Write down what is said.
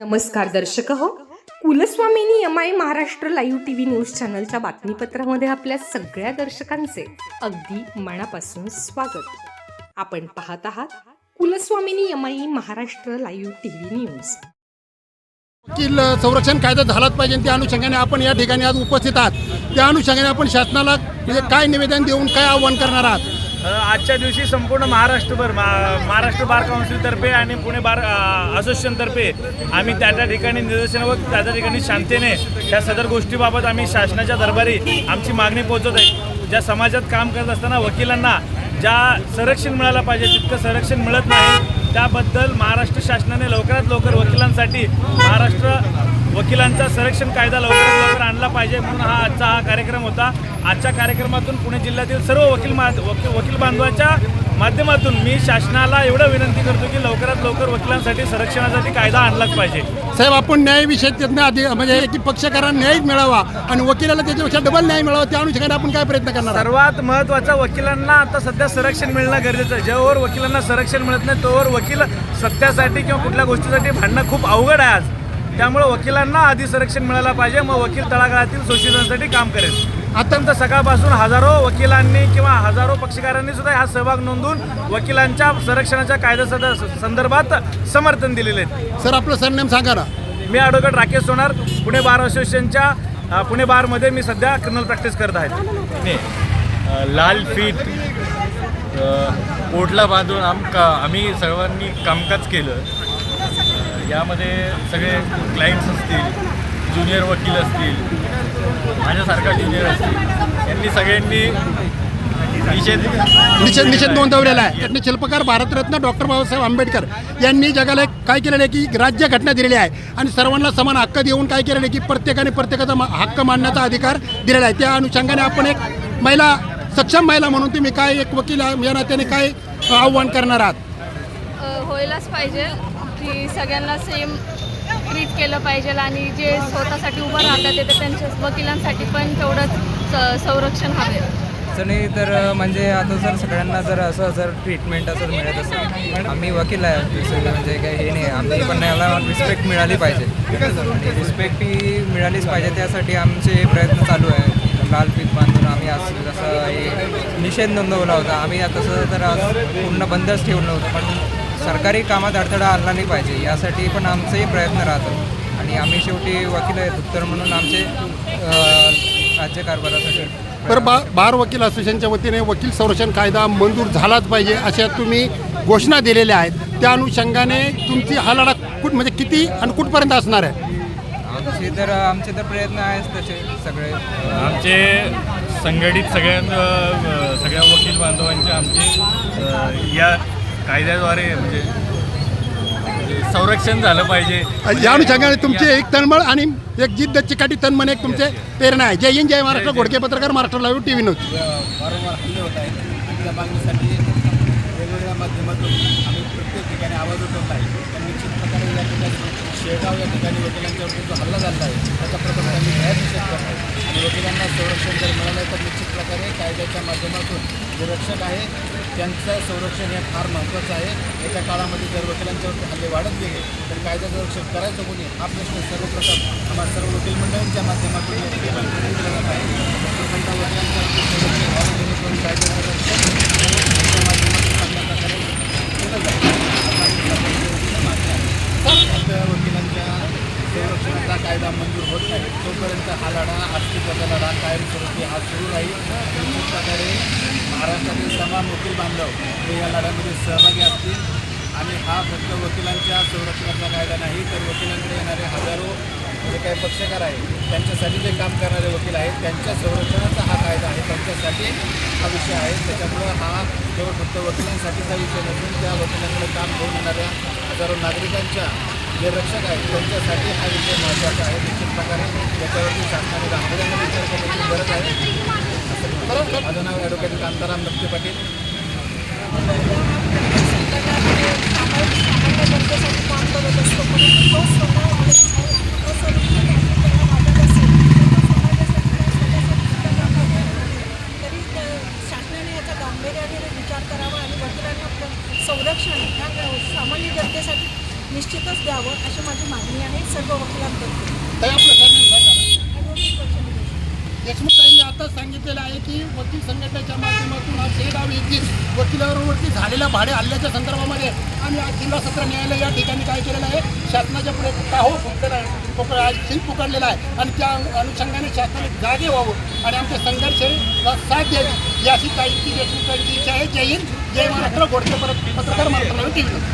नमस्कार दर्शक हो Kulswamini M I Maharashtra live T V news चॅनलच्या बातमीपत्रामध्ये आपल्या सगळ्या दर्शकांचे अगदी मनापासून स्वागत. आपण पाहत आहात Kulswamini M I Maharashtra live T V news. वकील संरक्षण कायदा झालाच पाहिजे त्या अनुषंगाने आपण या ठिकाणी आज उपस्थित आहात. त्या अनुषंगाने आपण शासनाला म्हणजे काय निवेदन देऊन काय आव्हान करणार आहात? आजच्या दिवशी संपूर्ण महाराष्ट्रभर मा महाराष्ट्र बार काउन्सिलतर्फे आणि पुणे बार असोसिएशनतर्फे आम्ही त्या त्या ठिकाणी निदर्शनं व त्या त्या ठिकाणी शांतीने त्या सदर गोष्टीबाबत आम्ही शासनाच्या दरबारी आमची मागणी पोहोचवत आहे. ज्या समाजात काम करत असताना वकिलांना ज्या संरक्षण मिळायला पाहिजे तितकं संरक्षण मिळत नाही त्याबद्दल महाराष्ट्र शासनाने लवकरात लवकर वकिलांसाठी महाराष्ट्र वकिलांचा संरक्षण कायदा लवकरात लवकर आणला पाहिजे म्हणून हा आजचा हा कार्यक्रम होता. आजच्या कार्यक्रमातून पुणे जिल्ह्यातील सर्व वकील मा वकील वकील बांधवांच्या माध्यमातून मी शासनाला एवढं विनंती करतो की लवकरात लवकर वकिलांसाठी संरक्षणासाठी कायदा आणलाच पाहिजे. साहेब आपण न्यायविषयी त्यातनं आधी म्हणजे की पक्षकारांना न्याय मिळावा आणि वकिलाला त्याच्यापेक्षा डबल न्याय मिळावा त्या अनुषंगाने आपण काय प्रयत्न करणार? सर्वात महत्त्वाचं वकिलांना आता सध्या संरक्षण मिळणं गरजेचं आहे. जेव्हावर वकिलांना संरक्षण मिळत नाही तोवर वकील सत्यासाठी किंवा कुठल्या गोष्टीसाठी भांडणं खूप अवघड आहे आज. त्यामुळे वकिलांना आधी संरक्षण मिळायला पाहिजे मग वकील तळागाळातील शोषितांसाठी काम करेल. अत्यंत सकाळपासून हजारो वकिलांनी किंवा हजारो पक्षकारांनी सुद्धा हा सहभाग नोंदवून वकिलांच्या संरक्षणाच्या कायद्या सद- संदर्भात समर्थन दिलेले आहे सर आपलं सरनेम सांगा ना. मी ॲडव्होकेट राकेश सोनार पुणे बार असोसिएशनच्या पुणे बारमध्ये मी सध्या क्रिमिनल प्रॅक्टिस करत आहे. लाल फीत पोटला बांधून आमका आम्ही सर्वांनी कामकाज केलं. यामध्ये सगळे क्लायंट्स असतील ज्युनियर वकील असतील माझ्यासारखा ज्युनियर असतील यांनी सगळ्यांनी निषेध निषेध नोंदवलेला आहे. त्यातले शिल्पकार भारतरत्न डॉक्टर बाबासाहेब आंबेडकर यांनी जगाला एक काय केलेलं आहे की राज्यघटना दिलेली आहे आणि सर्वांना समान हक्क देऊन काय केलेलं आहे की प्रत्येकाने प्रत्येकाचा हक्क मानण्याचा अधिकार दिलेला आहे. त्या अनुषंगाने आपण एक महिला सक्षम महिला म्हणून तुम्ही काय एक वकील या नात्याने काय आव्हान करणार आहात? व्हायलाच पाहिजे. की सगळ्यांना सेम ट्रीट केलं पाहिजे आणि जे स्वतःसाठी उभं राहतात ते तर त्यांच्या वकिलांसाठी पण तेवढंच स- संरक्षण हवे. नाही तर म्हणजे आता जर सगळ्यांना जर असं जर ट्रीटमेंट असं मिळत असेल आम्ही वकील आहे म्हणजे काही हे नाही आम्ही पण याला रिस्पेक्ट मिळाली पाहिजे. आणि रिस्पेक्ट ही मिळालीच पाहिजे त्यासाठी आमचे प्रयत्न चालू आहे. लाल पीक बांधून आम्ही आज जसं हे निषेध नोंदवला होता आम्ही तसं तर आज पूर्ण बंदच ठेवलं होतं पण सरकारी कामात अडथळा आणला नाही पाहिजे. यासाठी पण आमचेही प्रयत्न राहतात. आणि आम्ही शेवटी वकील आहेत उत्तर म्हणून आमचे अ, राज्यकारभारासाठी तर बा बार वकील असोसिएशनच्या वतीने वकील संरक्षण कायदा मंजूर झालाच पाहिजे अशा तुम्ही घोषणा दिलेल्या आहेत. त्या अनुषंगाने तुमची हा लढा कुठ म्हणजे किती आणि कुठपर्यंत असणार आहे? आमचे तर आमचे तर प्रयत्न आहेच तसे सगळे. आमचे संघटित सगळ्या सगळ्या वकील बांधवांचे आमचे या कायद्याद्वारे म्हणजे म्हणजे संरक्षण झालं पाहिजे. या अनुषंगाने तुमची एक तळमळ आणि एक जिद्द चिकाटी तन्मन एक तुमचे प्रेरणा आहे. जय हिंद जय महाराष्ट्र. घोडके पत्रकार Maharashtra live T V news वारंवार हल्ले होत आहेत. आणि त्या मागणीसाठी वेगवेगळ्या माध्यमातून आम्ही प्रत्येक ठिकाणी आवाज उठवत आहे. तर निश्चित प्रकारे या ठिकाणी शेगाव या ठिकाणी वकिलांच्यावरती जो हल्ला झाला आहे. त्याचा प्रथम आम्ही बाहेर निषेध करतो आणि वकिलांना संरक्षण जर मिळालं तर निश्चित प्रकारे कायद्याच्या माध्यमातून जे रक्षक आहे त्यांचं संरक्षण हे फार महत्त्वाचं आहे. येत्या काळामध्ये जर वकिलांच्यावरती हल्ले वाढत गेले तर कायद्याचं रक्षण करायचं कोणी? हा प्रश्न सर्वप्रथम आम्हाला सर्व वकील मंडळांच्या माध्यमातून या ठिकाणी आहे. वकिलांच्यावरती संरक्षण व्हावं जेणेकरून कायद्याचं रक्षण त्यांच्या माध्यमातून चांगल्या प्रकारे केलं जाईल असा आमची सर्वांची मागणी आहे फक्त वकिलांच्या संरक्षणाचा कायदा मंजूर होत नाही. तोपर्यंत हा लढा अस्तित्वाचा लढा कायमस्वरूपी हा सुरू राहील. निश्चित प्रकारे महाराष्ट्रातील तमाम वकील बांधव हे या लढ्यामध्ये सहभागी असतील. आणि हा फक्त वकिलांच्या संरक्षणाचा कायदा नाही तर वकिलांकडे येणारे हजारो जे काही पक्षकार आहेत त्यांच्यासाठी जे काम करणारे वकील आहेत त्यांच्या संरक्षणाचा हा कायदा आहे. त्यांच्यासाठी हा विषय आहे. त्याच्यामुळं हा केवळ फक्त वकिलांसाठीचा विषय नसून त्या वकिलांकडे काम घेऊन येणाऱ्या हजारो नागरिकांच्या जे रक्षक आहेत त्यांच्यासाठी हा विषय महत्त्वाचा आहे. निश्चित प्रकारे त्याच्यावरती शासनाने गांभीर्याने विचार करण्याची गरज आहे. माझं नाव ॲडव्होकेट कांताराम नक्की पाटील. विचार करावा आणि वकिलांना संरक्षण ह्या सामान्य जनतेसाठी निश्चितच द्यावं अशी माझी मागणी आहे. सर्व वकिलांबद्दल ताई आपलं सरनेम सांगा ना. ॲडव्होकेट वचन देशमुख ताईंनी आताच सांगितलेलं आहे की वकील संघटनेच्या माध्यमातून आज शेगाव येथील वकिलावरती झालेल्या भाडे हल्ल्याच्या संदर्भामध्ये आम्ही आज जिल्हा सत्र न्यायालय या ठिकाणी काय केलेलं आहे? शासनाच्या पुढे काहो फुंकलेला आहे. आज शिंग पुकारलेला आहे. आणि त्या अनुषंगाने शासनाने जागे व्हावं आणि आमचे संघर्षला साथ द्यावी. ही अशी ताईंची देशमुख ताईंची इच्छा आहे. जय हिंद. जय महाराष्ट्र. गोडके परत पत्रकार मार्तनावर टीव्ही